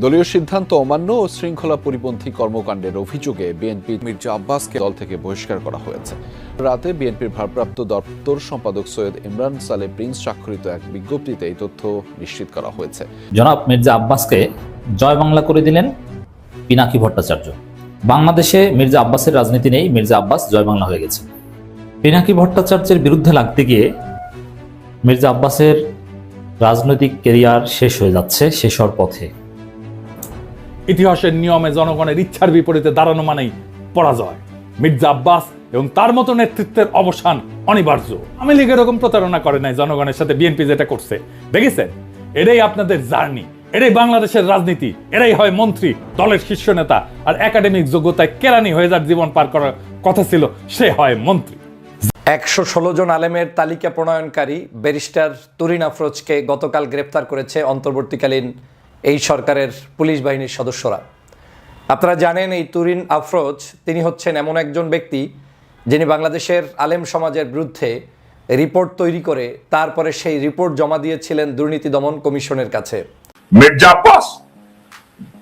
দলীয় সিদ্ধান্ত অমান্য ও শৃঙ্খলা পরিপন্থী কর্মকাণ্ডের অভিযোগে বিএনপি মির্জা আব্বাসকে দল থেকে বহিষ্কার করা হয়েছে। রাতে বিএনপির ভারপ্রাপ্ত দপ্তর সম্পাদক সৈয়দ ইমরান সালে প্রিন্স স্বাক্ষরিত এক বিজ্ঞপ্তিতে এই তথ্য নিশ্চিত করা হয়েছে। জনাব মির্জা আব্বাসকে জয় বাংলা করে দিলেন পিনাকি ভট্টাচার্য। বাংলাদেশে মির্জা আব্বাসের রাজনীতি নেই, মির্জা আব্বাস জয় বাংলা হয়ে গেছে। পিনাকি ভট্টাচার্যের বিরুদ্ধে লাগতে গিয়ে মির্জা আব্বাসের রাজনৈতিক কেরিয়ার শেষ হয়ে যাচ্ছে, শেষ হওয়ার পথে। ইতিহাসের নিয়মে জনগণের ইচ্ছার বিপরীতে দাঁড়ানো মানেই পরাজয়। মির্জা আব্বাস এবং তার মতো নেতৃত্বের অবসান অনিবার্য। আমি লীগ এরকম প্রতারণা করে নাই জনগণের সাথে বিএনপি যেটা করছে। দেখেছেন? এটাই আপনাদের জার্নি এটাই বাংলাদেশের রাজনীতি, এরাই হয় মন্ত্রী, দলের শীর্ষ নেতা আর একাডেমিক যোগ্যতায় কেরানি হয়ে যার জীবন পার করার কথা ছিল, সে হয় মন্ত্রী। একশো ষোলো জন আলেমের তালিকা প্রণয়নকারী ব্যারিস্টার তুরিন আফরোজকে গতকাল গ্রেপ্তার করেছে অন্তর্বর্তীকালীন এই সরকারের পুলিশ বাহিনীর সদস্যরা। আপনারা জানেন এই তুরিন আফরোজ, তিনি হচ্ছেন এমন একজন ব্যক্তি যিনি বাংলাদেশের আলেম সমাজের বিরুদ্ধে রিপোর্ট তৈরি করে তারপরে সেই রিপোর্ট জমা দিয়েছিলেন দুর্নীতি দমন কমিশনের কাছে। মির্জা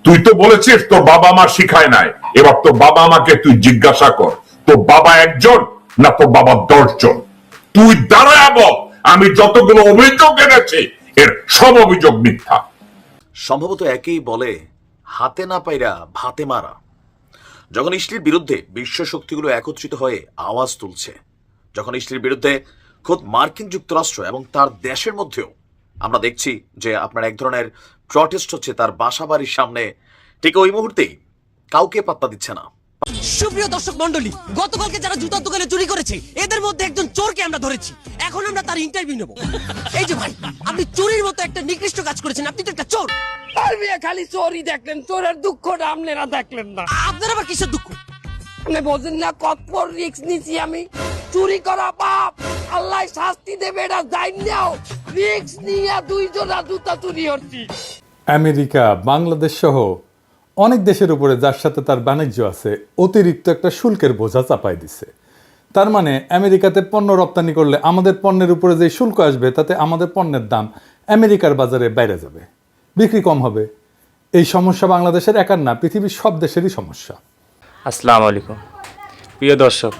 তুই তো বলেছিস তোর বাবা আমার শিখায় নাই। এবার তোর বাবা আমাকে তুই জিজ্ঞাসা কর, তোর বাবা একজন না তোর বাবা দশজন? তুই দাঁড়ায় আমি যতগুলো অভিযোগ এনেছি, এর সব অভিযোগ মিথ্যা। সম্ভবত একেই বলে, হাতে না পাইরা ভাতে মারা। যখন ইসলির বিরুদ্ধে বিশ্ব শক্তিগুলো একত্রিত হয়ে আওয়াজ তুলছে, যখন ইসলির বিরুদ্ধে খোদ মার্কিন যুক্তরাষ্ট্র এবং তার দেশের মধ্যেও আমরা দেখছি যে আপনার এক ধরনের প্রটেস্ট হচ্ছে তার বাসা বাড়ির সামনে, ঠিক ওই মুহূর্তেই কাউকে পাত্তা দিচ্ছে না। সুপ্রিয় দর্শক মন্ডলী গতকালকে যারা জুতার দোকানে চুরি করেছে এদের মধ্যে একজন চোরকে আমরা ধরেছি। এখন আমরা তার ইন্টারভিউ নেব। এই যে ভাই আপনি চুরির মতো একটা নিকৃষ্ট কাজ করেছেন আপনি তো একটা চোর। আর মিয়া খালি চোরই দেখলেন চোরের দুঃখটা আপনারা দেখলেন না। আপনার আবার কিসের দুঃখ? আপনি বোঝেন না কত নিছি আমি? চুরি করা পাপ আল্লাহ শাস্তি দেবে এটা যাই নাও রিক্স নিয়ে দুইজনা জুতা চুরি হচ্ছি আমেরিকা বাংলাদেশ সহ অনেক দেশের উপরে যার সাথে তার বাণিজ্য আছে, অতিরিক্ত একটা শুল্কের বোঝা চাপাই দিছে। তার মানে আমেরিকাতে পণ্য রপ্তানি করলে আমাদের পণ্যের উপরে যে শুল্ক আসবে, তাতে আমাদের পণ্যের দাম আমেরিকার বাজারে বাইরে যাবে। বিক্রি কম হবে। এই সমস্যা বাংলাদেশের একার না, পৃথিবীর সব দেশেরই সমস্যা। আসসালামু আলাইকুম। প্রিয় দর্শক,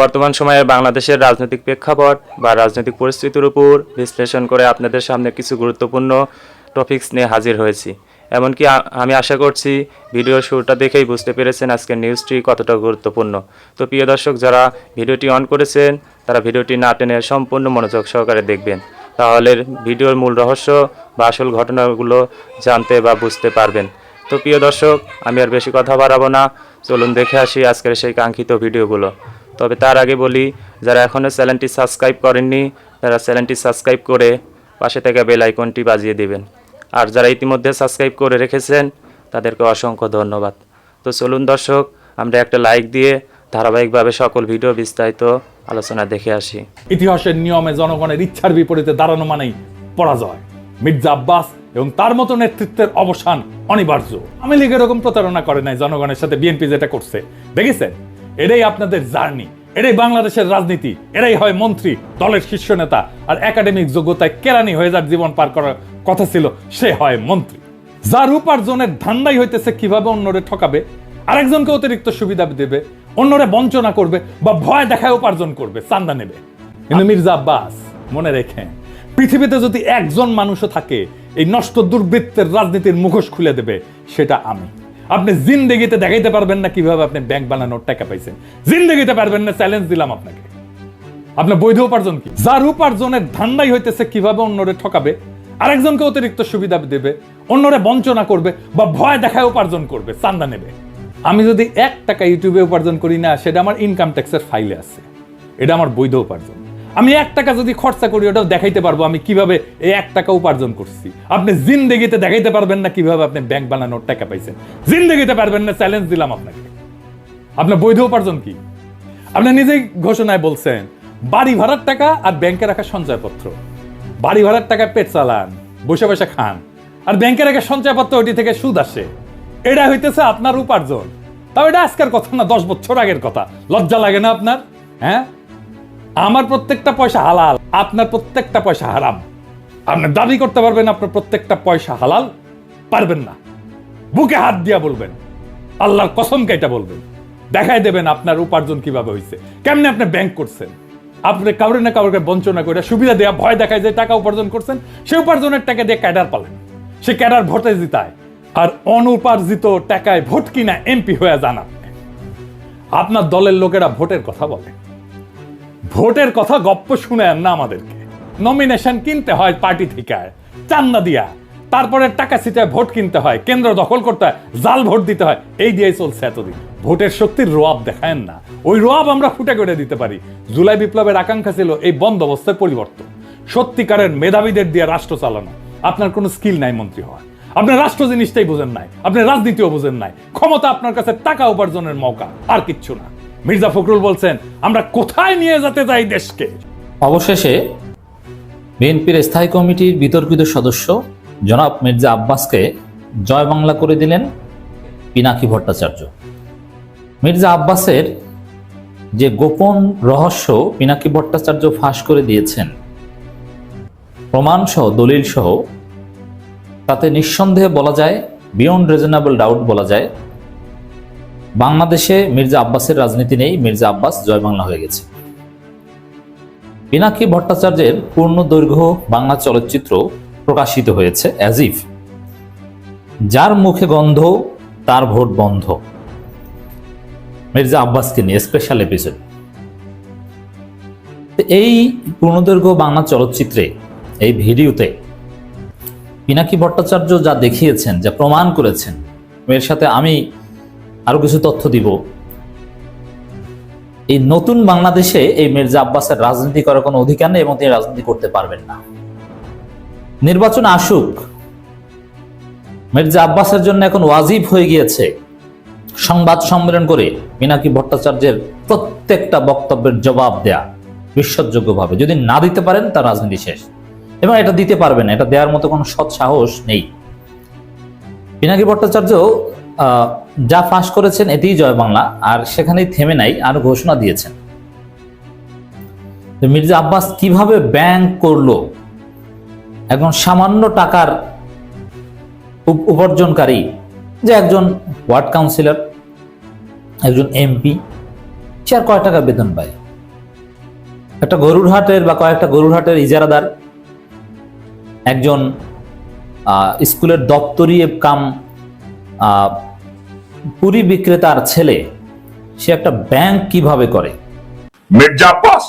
বর্তমান সময়ে বাংলাদেশের রাজনৈতিক প্রেক্ষাপট বা রাজনৈতিক পরিস্থিতির উপর বিশ্লেষণ করে আপনাদের সামনে কিছু গুরুত্বপূর্ণ টপিক্স নিয়ে হাজির হয়েছি। এমনকি আমি আশা করছি ভিডিওর শুরুটা দেখেই বুঝতে পেরেছেন আজকের নিউজটি কতটা গুরুত্বপূর্ণ। তো প্রিয় দর্শক, যারা ভিডিওটি অন করেছেন, তারা ভিডিওটি না টেনে সম্পূর্ণ মনোযোগ সহকারে দেখবেন। তাহলে ভিডিওর মূল রহস্য বা আসল ঘটনাগুলো জানতে বা বুঝতে পারবেন। তো প্রিয় দর্শক, আমি আর বেশি কথা বাড়াবো না। চলুন দেখে আসি আজকের সেই কাঙ্ক্ষিত ভিডিওগুলো। তবে তার আগে বলি, যারা এখনও চ্যানেলটি সাবস্ক্রাইব করেননি, তারা চ্যানেলটি সাবস্ক্রাইব করে পাশে থেকে বেল আইকনটি বাজিয়ে দিবেন। আর যারা ইতিমধ্যে সাবস্ক্রাইব করে রেখেছেন, তাদেরকে অসংখ্য ধন্যবাদ। তো চলুন দর্শক, আমরা একটা লাইক দিয়ে ধারাবাহিকভাবে সকল ভিডিও বিস্তারিত আলোচনা দেখে আসি। ইতিহাসের নিয়মে জনগণের ইচ্ছার বিপরীতে দাঁড়ানো মানেই পরাজয়। মির্জা আব্বাস এবং তার মতো নেতৃত্বের অবসান অনিবার্য। আমি লীগ এরকম প্রতারণা করে নাই, জনগণের সাথে বিএনপি যেটা করছে। দেখেছেন? এটাই আপনাদের জার্নি এটাই বাংলাদেশের রাজনীতি, এরাই হয় মন্ত্রী, দলের শীর্ষ নেতা, আর একাডেমিক যোগ্যতায় কেরানি হয়ে যার জীবন পার করার কথা ছিল, সে হয় মন্ত্রী। যার উপার্জনের ধান্দাই হইতেছে কীভাবে অন্যরে ঠকাবে, আরেকজনকে অতিরিক্ত সুবিধা দেবে, অন্যরে বঞ্চনা করবে বা ভয় দেখায় উপার্জন করবে, চান্দা নেবে। কিন্তু মির্জা আব্বাস, মনে রেখেন, পৃথিবীতে যদি একজন মানুষও থাকে, এই নষ্ট দুর্বৃত্তের রাজনীতির মুখোশ খুলে দেবে, সেটা আমি। আপনি জিন্দেগিতে দেখাইতে পারবেন না কীভাবে আপনি ব্যাংক বানানোর টাকা পাইছেন। জিন্দেগিতে পারবেন না, চ্যালেঞ্জ দিলাম আপনাকে। আপনার বৈধ উপার্জন কি? যার উপার্জনের ধান্দাই হইতেছে কীভাবে অন্যরে ঠকাবে আরেকজনকে অতিরিক্ত সুবিধা দেবে, অন্যরে বঞ্চনা করবে বা ভয় দেখায় উপার্জন করবে, চান্দা নেবে। আমি যদি এক টাকা ইউটিউবে উপার্জন করি না, সেটা আমার ইনকাম ট্যাক্সের ফাইলে আছে। এটা আমার বৈধ উপার্জন। আমি এক টাকা যদি খরচা করি, ওটাও দেখাইতে পারব আমি কীভাবে এই এক টাকা উপার্জন করছি। আপনি জিন্দেগিতে দেখাইতে পারবেন না কীভাবে আপনি ব্যাংক বানানোর টাকা পাইছেন। জিন্দেগিতে পারবেন না চ্যালেঞ্জ দিলাম আপনাকে। আপনার বৈধ উপার্জন কি? আপনি নিজেই ঘোষণায় বলছেন, বাড়ি ভাড়ার টাকা আর ব্যাংকে রাখা সঞ্চয়পত্র। বাড়ি ভাড়ার টাকা পেট চালান, বসে বসে খান। আর ব্যাংকে রাখা সঞ্চয়পত্র ওইটি থেকে সুদ আসে। এটা হইতেছে আপনার উপার্জন। তাও এটা আজকের কথা না, দশ বছর আগের কথা। লজ্জা লাগে না আপনার? হ্যাঁ? আমার প্রত্যেকটা পয়সা হালাল, আপনার প্রত্যেকটা পয়সা হারাম। আপনি দাবি করতে পারবেন, আপনার প্রত্যেকটা পয়সা হালাল। পারবেন না। বুকে হাত দিয়া বলবেন। আল্লাহর কসম কেটা বলবেন। দেখাই দেবেন আপনার উপার্জন কীভাবে হয়েছে কেমনে আপনি ব্যাংক করছেন? আপনি কাউরে না কাউকে বঞ্চনা করে সুবিধা দেওয়া ভয় দেখায় যে টাকা উপার্জন করছেন, সে উপার্জনের টাকা দিয়ে ক্যাডার পালেন। সে ক্যাডার ভোটে জিতায়। আর অনুপার্জিত টাকায় ভোট কিনা এমপি হয়ে যান আপনি। আপনার দলের লোকেরা ভোটের কথা বলে। ভোটের কথা গপ্প শুনেন না আমাদেরকে। নমিনেশন কিনতে হয় পার্টি থেকে চান্দা দিয়া। তারপরে টাকা সিটায় ভোট কিনতে হয়, কেন্দ্র দখল করতে হয়, জাল ভোট দিতে হয়। এই দিয়েই চলছে এতদিন। ভোটের শক্তির রোয়াব দেখায়েন না। ওই রোয়াব আমরা ফুটে করে দিতে পারি। জুলাই বিপ্লবের আকাঙ্ক্ষা ছিল এই বন্দোবস্তের পরিবর্তন। সত্যিকারের মেধাবীদের দিয়ে রাষ্ট্র চালানো। আপনার কোনো স্কিল নাই, মন্ত্রী হওয়ার। আপনি রাষ্ট্র জিনিসটাই বোঝেন নাই। আপনি রাজনীতিও বোঝেন নাই। ক্ষমতা আপনার কাছে টাকা উপার্জনের মৌকা, আর কিচ্ছু না। মির্জা ফখরুল বলছেন, আমরা কোথায় নিয়ে যেতে চাই দেশকে? অবশেষে, বিএনপির স্থায়ী কমিটির বিতর্কিত সদস্য জনাব মির্জা আব্বাসকে জয় বাংলা করে দিলেন পিনাকি ভট্টাচার্য। মির্জা আব্বাসের যে গোপন রহস্য পিনাকি ভট্টাচার্য ফাঁস করে দিয়েছেন। প্রমাণসহ দলিল সহ তাতে নিঃসন্দেহে বলা যায় বিয়ন্ড রিজনেবল ডাউট বলা যায়, বাংলাদেশে মির্জা আব্বাসের রাজনীতি নেই মির্জা আব্বাস জয় বাংলা হয়ে গেছে। পিনাকি ভট্টাচার্যের পূর্ণ দৈর্ঘ্য বাংলা চলচ্চিত্র প্রকাশিত হয়েছে অ্যাজিফ যার মুখে গন্ধ, তার ভোট বন্ধ। মির্জা আব্বাসকে নিয়ে স্পেশাল এপিসোড এই পূর্ণদৈর্ঘ্য বাংলা চলচ্চিত্রে, এই ভিডিওতে পিনাকি ভট্টাচার্য যা দেখিয়েছেন, যা প্রমাণ করেছেন, এর সাথে আমি আরও কিছু তথ্য দিব। এই নতুন বাংলাদেশে এই মির্জা আব্বাসের রাজনীতি করার কোনো অধিকার নেই এবং তিনি রাজনীতি করতে পারবেন না। নির্বাচন আসুক। মির্জা আব্বাসের জন্য এখন ওয়াজিব হয়ে গিয়েছে সংবাদ সম্মেলন করে মিনাকি ভট্টাচার্যের প্রত্যেকটা বক্তব্যের জবাব দেয়া বিশ্বাসযোগ্যভাবে যদি না দিতে পারেন, তার রাজনীতি শেষ। এবং এটা দিতে পারবেন না, এটা দেওয়ার মতো কোনো সৎ সাহস নেই। পিনাকি ভট্টাচার্য যা ফাঁস করেছেন এতেই জয় বাংলা, আর সেখানেই থেমে নাই, আর ঘোষণা দিয়েছেন। মির্জা আব্বাস কীভাবে ব্যাংক করল? একজন সামান্য টাকার উপ- উপার্জনকারী যে একজন ওয়ার্ড কাউন্সিলর, একজন এমপি, সে আর কয় টাকা বেতন পায়? একটা গরুর হাটের বা কয়েকটা গরুর হাটের ইজারাদার, একজন স্কুলের দপ্তরি কাম পুরী বিক্রেতার ছেলে, সে একটা ব্যাংক কীভাবে করে? মির্জা আব্বাস,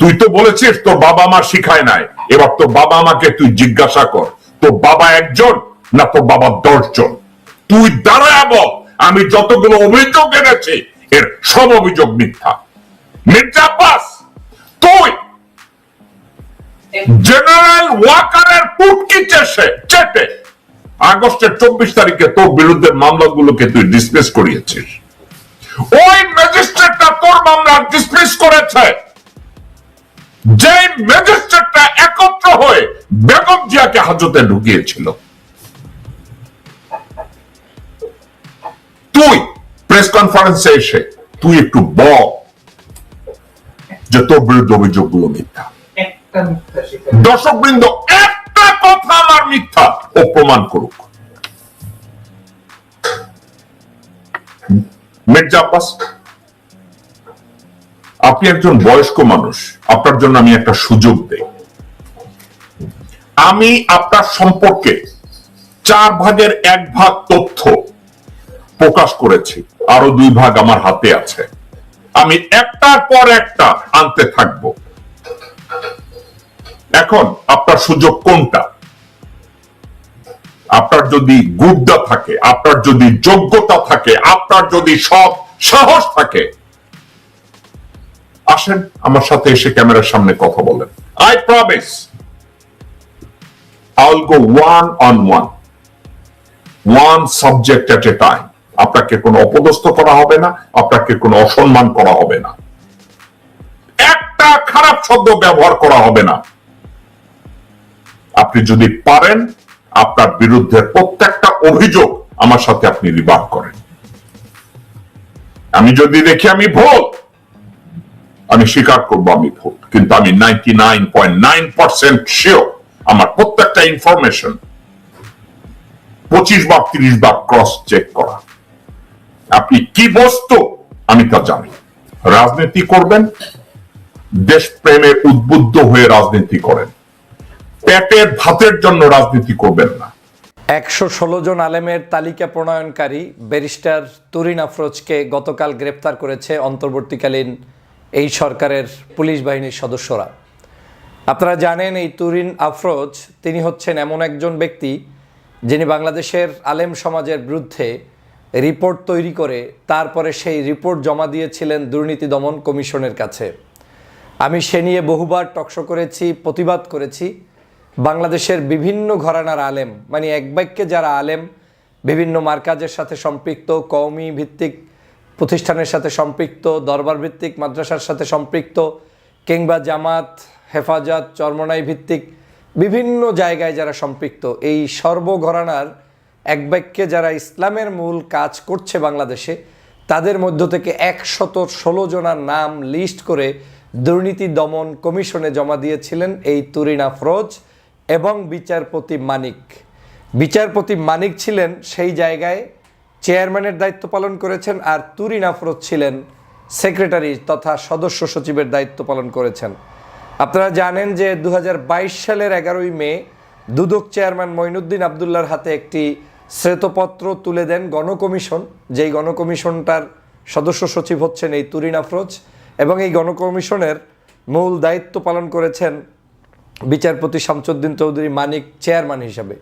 তুই তো বলেছিস তোর বাবা আমার শিখায় নাই। এবার তোর বাবা আমাকে তুই জিজ্ঞাসা কর, তোর বাবা একজন না তোর বাবা দশজন? তুই দাঁড়ায় বল আমি যতগুলো অভিযোগ এনেছি এর সব অভিযোগ মিথ্যা। মির্জা আব্বাস তুই জেনারেল ওয়াকারের পুটকি চেষে চেটে আগস্টের চব্বিশ তারিখে তোর বিরুদ্ধে মামলাগুলোকে তুই ডিসমিস করিয়েছিস। ওই ম্যাজিস্ট্রেটটা তোর মামলা ডিসমিস করেছে। যে ম্যাজিস্ট্রেটটা একত্র হয়ে বেগম জিয়াকে হাজতে ঢুকিয়েছিল। প্রেস কনফারেন্সে এসে তুই একটু বল যে তোর বিরুদ্ধে অভিযোগগুলো মিথ্যা। দর্শক বৃন্দ একটা কথা আমার মিথ্যা ও প্রমাণ করুক। মির্জা আব্বাস আপনি একজন বয়স্ক মানুষ আপনার জন্য আমি একটা সুযোগ দেই। আমি আপনার সম্পর্কে চার ভাগের এক ভাগ তথ্য প্রকাশ করেছি। আরও দুই ভাগ আমার হাতে আছে। আমি একটার পর একটা আনতে থাকব। এখন আপনার সুযোগ কোনটা? আপনার যদি গুর্দা থাকে, আপনার যদি যোগ্যতা থাকে, আপনার যদি সব সাহস থাকে, আসেন আমার সাথে এসে ক্যামেরার সামনে কথা বলেন। I promise I will go one on one one subject at a time আপনাকে কোনো অপদস্থ করা হবে না, আপনাকে কোনো অসম্মান করা হবে না। একটা খারাপ শব্দ ব্যবহার করা হবে না। আপনি যদি পারেন, আপনার বিরুদ্ধে প্রত্যেকটা অভিযোগ আমার সাথে আপনি রিবার্ট করেন। আমি যদি দেখি আমি ভুল, আমি স্বীকার করব আমি ভুল, কিন্তু আমি ninety nine point nine percent sure আমার প্রত্যেকটা ইনফরমেশন পঁচিশ বার, তিরিশ বার ক্রস চেক করা। আপনি কি বস্তু, আমি তা জানি। রাজনীতি করবেন, দেশপ্রেমে উদ্বুদ্ধ হয়ে রাজনীতি করেন। পেটের ভাতের জন্য রাজনীতি করবেন না। একশো ষোলো জন আলেমের তালিকা প্রণয়নকারী ব্যারিস্টার তুরিন আফরোজকে গতকাল গ্রেপ্তার করেছে অন্তর্বর্তীকালীন এই সরকারের পুলিশ বাহিনীর সদস্যরা। আপনারা জানেন, এই তুরিন আফরোজ, তিনি হচ্ছেন এমন একজন ব্যক্তি যিনি বাংলাদেশের আলেম সমাজের বিরুদ্ধে রিপোর্ট তৈরি করে তারপরে সেই রিপোর্ট জমা দিয়েছিলেন দুর্নীতি দমন কমিশনের কাছে। আমি সে নিয়ে বহুবার টকশো করেছি, প্রতিবাদ করেছি। বাংলাদেশের বিভিন্ন ঘরানার আলেম মানে এক বাক্যে যারা আলেম, বিভিন্ন মার্কাজের সাথে সম্পৃক্ত, কওমি ভিত্তিক প্রতিষ্ঠানের সাথে সম্পৃক্ত, দরবার ভিত্তিক, মাদ্রাসার সাথে সম্পৃক্ত, কিংবা জামাত, হেফাজত, চরমনাই ভিত্তিক, বিভিন্ন জায়গায় যারা সম্পৃক্ত, এই সর্বঘরানার এক বাক্যে যারা ইসলামের মূল কাজ করছে বাংলাদেশে, তাদের মধ্য থেকে একশত ষোলো জনার নাম লিস্ট করে দুর্নীতি দমন কমিশনে জমা দিয়েছিলেন এই তুরিন আফরোজ এবং বিচারপতি মানিক। বিচারপতি মানিক ছিলেন সেই জায়গায় চেয়ারম্যানের দায়িত্ব পালন করেছেন আর তুরিন আফরোজ ছিলেন সেক্রেটারি তথা সদস্য সচিবের দায়িত্ব পালন করেছেন। আপনারা জানেন যে দু হাজার বাইশ সালের এগারোই মে দুদক চেয়ারম্যান মঈনুদ্দিন আবদুল্লার হাতে একটি শ্বেতপত্র তুলে দেন গণকমিশন। যেই গণকমিশনটার সদস্য সচিব হচ্ছেন এই তুরিন আফরোজ এবং এই গণকমিশনের মূল দায়িত্ব পালন করেছেন বিচারপতি শামসুদ্দিন চৌধুরী মানিক চেয়ারম্যান হিসাবে।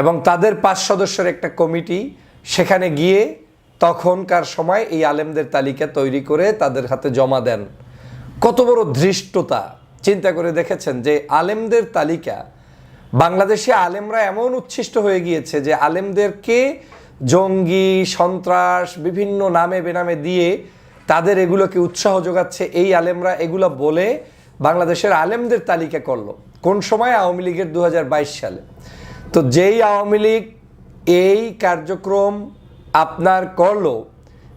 এবং তাদের পাঁচ সদস্যের একটা কমিটি, সেখানে গিয়ে তখনকার সময় এই আলেমদের তালিকা তৈরি করে তাদের হাতে জমা দেন। কত বড় ধৃষ্টতা। চিন্তা করে দেখেছেন যে আলেমদের তালিকা বাংলাদেশে আলেমরা এমন উচ্ছিষ্ট হয়ে গিয়েছে যে আলেমদেরকে জঙ্গি, সন্ত্রাস, বিভিন্ন নামে বেনামে দিয়ে তাদের এগুলোকে উৎসাহ যোগাচ্ছে। এই আলেমরা এগুলো বলে বাংলাদেশের আলেমদের তালিকা করল। কোন সময়? আওয়ামী লীগের দু হাজার বাইশ সালে। তো যেই আওয়ামী লীগ এই কার্যক্রম আপনার করল,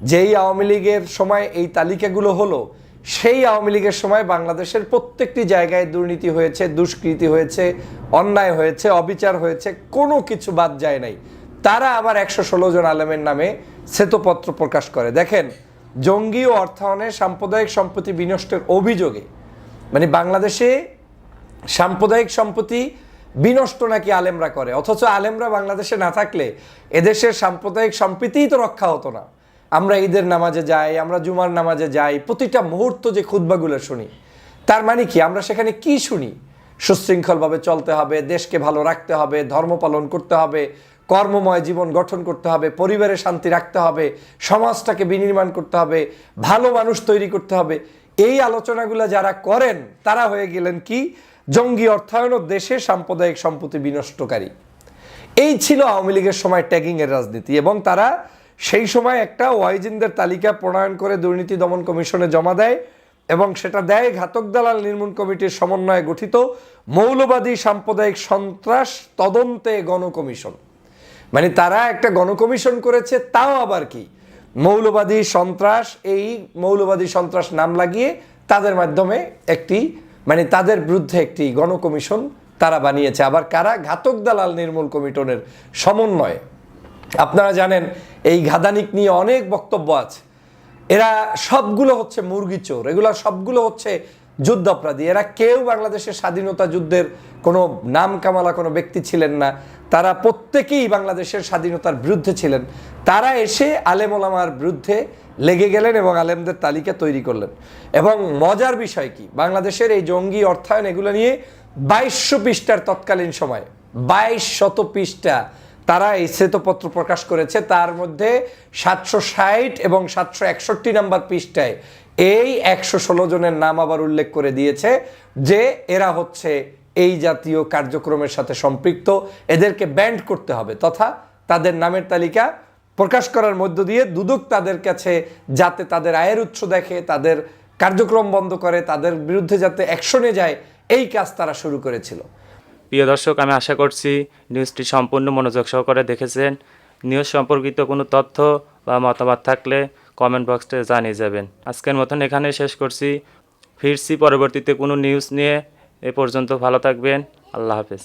যেই আওয়ামী লীগের সময় এই তালিকাগুলো হলো সেই আওয়ামী লীগের সময় বাংলাদেশের প্রত্যেকটি জায়গায় দুর্নীতি হয়েছে, দুষ্কৃতি হয়েছে, অন্যায় হয়েছে, অবিচার হয়েছে, কোনো কিছু বাদ যায় নাই। তারা আবার একশো ষোলো জন আলেমের নামে শ্বেতপত্র প্রকাশ করে। দেখেন, জঙ্গি ও অর্থায়নে সাম্প্রদায়িক সম্পত্তি বিনষ্টের অভিযোগে মানে বাংলাদেশে সাম্প্রদায়িক সম্পত্তি বিনষ্ট নাকি আলেমরা করে? অথচ আলেমরা বাংলাদেশে না থাকলে এদেশের সাম্প্রদায়িক সম্প্রীতিই তো রক্ষা হতো না। আমরা ঈদের নামাজে যাই, আমরা জুমার নামাজে যাই, প্রতিটা মুহূর্ত যে খুদ্বাগুলো শুনি, তার মানে কি? আমরা সেখানে কি শুনি? সুশৃঙ্খলভাবে চলতে হবে, দেশকে ভালো রাখতে হবে, ধর্ম পালন করতে হবে, কর্মময় জীবন গঠন করতে হবে, পরিবারে শান্তি রাখতে হবে, সমাজটাকে বিনির্মাণ করতে হবে, ভালো মানুষ তৈরি করতে হবে। এই আলোচনাগুলো যারা করেন, তারা হয়ে গেলেন কি? জঙ্গি অর্থায়ন ও দেশে সাম্প্রদায়িক সম্পত্তি বিনষ্টকারী। এই ছিল আওয়ামী লীগের সময় ট্যাগিং এর রাজনীতি এবং তারা সেই সময় একটা ওয়াইজিনদের তালিকা প্রণয়ন করে দুর্নীতি দমন কমিশনে জমা দেয় এবং সেটা দেয় ঘাতক দালাল নির্মূল কমিটির সমন্বয়ে গঠিত মৌলবাদী সাম্প্রদায়িক সন্ত্রাস তদন্তে গণকমিশন। মানে তারা একটা গণকমিশন করেছে, তাও আবার কি? মৌলবাদী সন্ত্রাস, এই মৌলবাদী সন্ত্রাস নাম লাগিয়ে তাদের মাধ্যমে একটি মানে তাদের বিরুদ্ধে একটি গণকমিশন তারা বানিয়েছে। আবার কারা? ঘাতক দালাল নির্মূল কমিশনের সমন্বয়ে। আপনারা জানেন, এই ঘাদানিক নিয়ে অনেক বক্তব্য আছে। এরা সবগুলো হচ্ছে মুরগি চোর। এগুলো সবগুলো হচ্ছে যুদ্ধাপরাধী। এরা কেউ বাংলাদেশের স্বাধীনতা যুদ্ধের কোনো নাম কামালা কোনো ব্যক্তি ছিলেন না। তারা প্রত্যেকেই বাংলাদেশের স্বাধীনতার বিরুদ্ধে ছিলেন। তারা এসে আলেম ওলামার বিরুদ্ধে লেগে গেলেন এবং আলেমদের তালিকা তৈরি করলেন। এবং মজার বিষয় কি? বাংলাদেশের এই জঙ্গি অর্থায়ন এগুলো নিয়ে বাইশশো পৃষ্ঠার তৎকালীন সময় বাইশ শত পৃষ্ঠা তারা এই শ্বেতপত্র প্রকাশ করেছে, তার মধ্যে সাতশো ষাট এবং সাতশো একষট্টি নাম্বার পৃষ্ঠায় এই একশো ষোলো জনের নাম আবার উল্লেখ করে দিয়েছে যে এরা হচ্ছে এই জাতীয় কার্যক্রমের সাথে সম্পৃক্ত, এদেরকে ব্যান্ড করতে হবে তথা তাদের নামের তালিকা প্রকাশ করার মধ্য দিয়ে দুদক তাদের কাছে যাতে তাদের আয়ের উৎস দেখে, তাদের কার্যক্রম বন্ধ করে, তাদের বিরুদ্ধে যাতে অ্যাকশনে যায়, এই কাজ তারা শুরু করেছিল। প্রিয় দর্শক, আমি আশা করছি নিউজটি সম্পূর্ণ মনোযোগ সহকারে দেখেছেন। নিউজ সম্পর্কিত কোনো তথ্য বা মতামত থাকলে কমেন্ট বক্সে জানিয়ে যাবেন। আজকের মতন এখানে শেষ করছি। ফিরছি পরবর্তীতে কোনো নিউজ নিয়ে। এ পর্যন্ত ভালো থাকবেন। আল্লাহ হাফেজ।